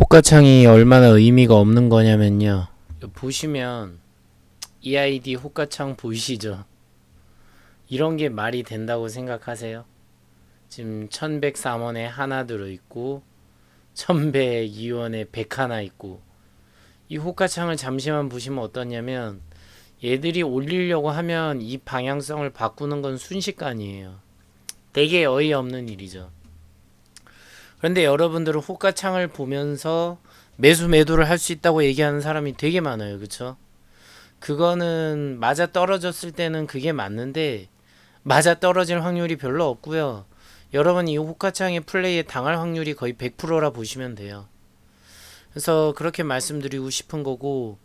호가창이 얼마나 의미가 없는 거냐면요. 보시면 이 아이디 호가창 보이시죠? 이런 게 말이 된다고 생각하세요? 지금 1103원에 하나 들어있고 1102원에 100 하나 있고 이 호가창을 잠시만 보시면 어떠냐면 얘들이 올리려고 하면 이 방향성을 바꾸는 건 순식간이에요. 되게 어이없는 일이죠. 그런데 여러분들은 호가창을 보면서 매수 매도를 할 수 있다고 얘기하는 사람이 되게 많아요. 그쵸? 그거는 맞아 떨어졌을 때는 그게 맞는데 맞아 떨어질 확률이 별로 없고요. 여러분 이 호가창의 플레이에 당할 확률이 거의 100%라 보시면 돼요. 그래서 그렇게 말씀드리고 싶은 거고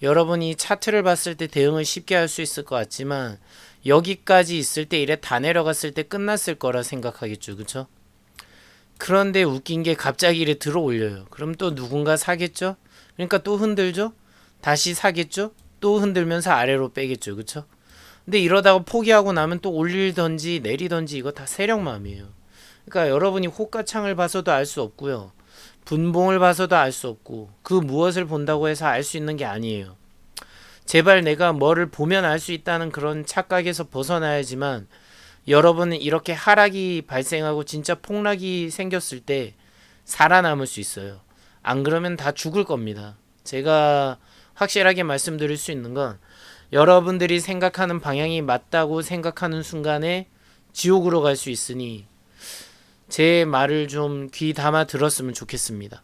여러분이 차트를 봤을 때 대응을 쉽게 할 수 있을 것 같지만 여기까지 있을 때 이래 다 내려갔을 때 끝났을 거라 생각하겠죠. 그쵸? 그런데 웃긴 게 갑자기 이래 들어 올려요. 그럼 또 누군가 사겠죠? 그러니까 또 흔들죠? 다시 사겠죠? 또 흔들면서 아래로 빼겠죠. 그쵸? 근데 이러다가 포기하고 나면 또 올리던지 내리던지 이거 다 세력맘이에요. 그러니까 여러분이 호가창을 봐서도 알 수 없고요. 분봉을 봐서도 알 수 없고 그 무엇을 본다고 해서 알 수 있는 게 아니에요. 제발 내가 뭐를 보면 알 수 있다는 그런 착각에서 벗어나야지만 여러분은 이렇게 하락이 발생하고 진짜 폭락이 생겼을 때 살아남을 수 있어요. 안 그러면 다 죽을 겁니다. 제가 확실하게 말씀드릴 수 있는 건 여러분들이 생각하는 방향이 맞다고 생각하는 순간에 지옥으로 갈 수 있으니 제 말을 좀 귀 담아 들었으면 좋겠습니다.